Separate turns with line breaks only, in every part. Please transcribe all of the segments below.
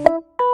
you.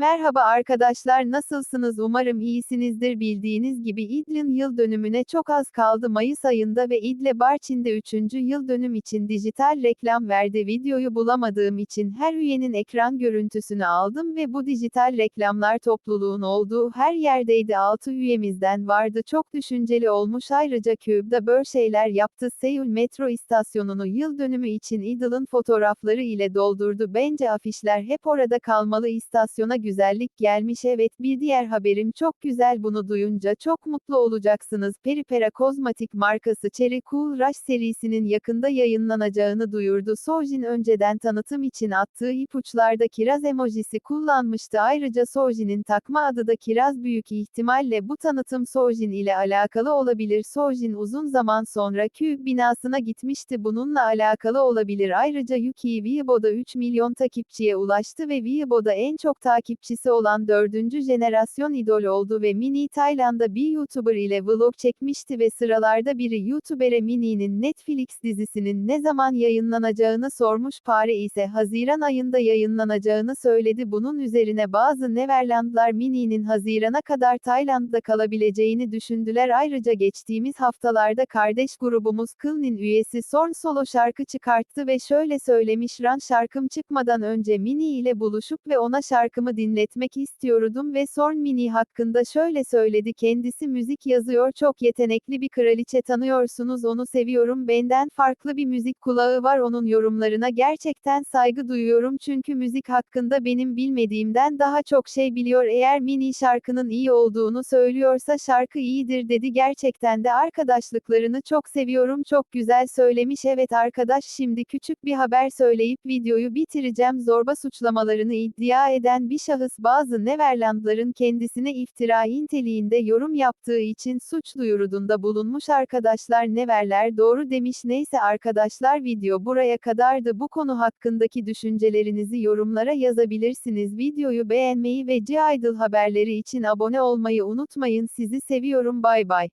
Merhaba arkadaşlar nasılsınız? Umarım iyisinizdir. Bildiğiniz gibi İdl'in yıl dönümüne çok az kaldı. Mayıs ayında ve İdle Barçin'de 3. yıl dönüm için dijital reklam verdi. Videoyu bulamadığım için her üyenin ekran görüntüsünü aldım ve bu dijital reklamlar topluluğun olduğu her yerdeydi. 6 üyemizden vardı. Çok düşünceli olmuş. Ayrıca Cube'da böyle şeyler yaptı. Seul metro istasyonunu yıl dönümü için Idl'ın fotoğrafları ile doldurdu. Bence afişler hep orada kalmalı. İstasyona güzellik gelmiş. Evet bir diğer haberim çok güzel. Bunu duyunca çok mutlu olacaksınız. Peripera kozmetik markası Cherry Cool Rush serisinin yakında yayınlanacağını duyurdu. Sojin önceden tanıtım için attığı ipuçlarda kiraz emojisi kullanmıştı. Ayrıca Sojin'in takma adı da kiraz. Büyük ihtimalle bu tanıtım Sojin ile alakalı olabilir. Sojin uzun zaman sonra Q binasına gitmişti. Bununla alakalı olabilir. Ayrıca Yuki Weibo'da 3 milyon takipçiye ulaştı ve Weibo'da en çok takipçisi olan dördüncü jenerasyon idol oldu ve Mini Tayland'da bir YouTuber ile vlog çekmişti ve sıralarda biri YouTuber'e Mini'nin Netflix dizisinin ne zaman yayınlanacağını sormuş. Pare ise Haziran ayında yayınlanacağını söyledi. Bunun üzerine bazı Neverlandlar Mini'nin Haziran'a kadar Tayland'da kalabileceğini düşündüler. Ayrıca geçtiğimiz haftalarda kardeş grubumuz Kılnin üyesi Sorn solo şarkı çıkarttı ve şöyle söylemiş Ran şarkım çıkmadan önce Mini ile buluşup ve ona şarkımı dinletmek istiyordum ve Sorn Mini hakkında şöyle söyledi kendisi müzik yazıyor çok yetenekli bir kraliçe tanıyorsunuz onu seviyorum benden farklı bir müzik kulağı var onun yorumlarına gerçekten saygı duyuyorum çünkü müzik hakkında benim bilmediğimden daha çok şey biliyor eğer Mini şarkının iyi olduğunu söylüyorsa şarkı iyidir dedi gerçekten de arkadaşlıklarını çok seviyorum çok güzel söylemiş evet arkadaş şimdi küçük bir haber söyleyip videoyu bitireceğim zorba suçlamalarını iddia eden bir şahıs bazı Neverlandların kendisine iftira niteliğinde yorum yaptığı için suç duyurudunda bulunmuş arkadaşlar Neverler doğru demiş. Neyse arkadaşlar video buraya kadardı. Bu konu hakkındaki düşüncelerinizi yorumlara yazabilirsiniz. Videoyu beğenmeyi ve C-Idol haberleri için abone olmayı unutmayın. Sizi seviyorum. Bay bay.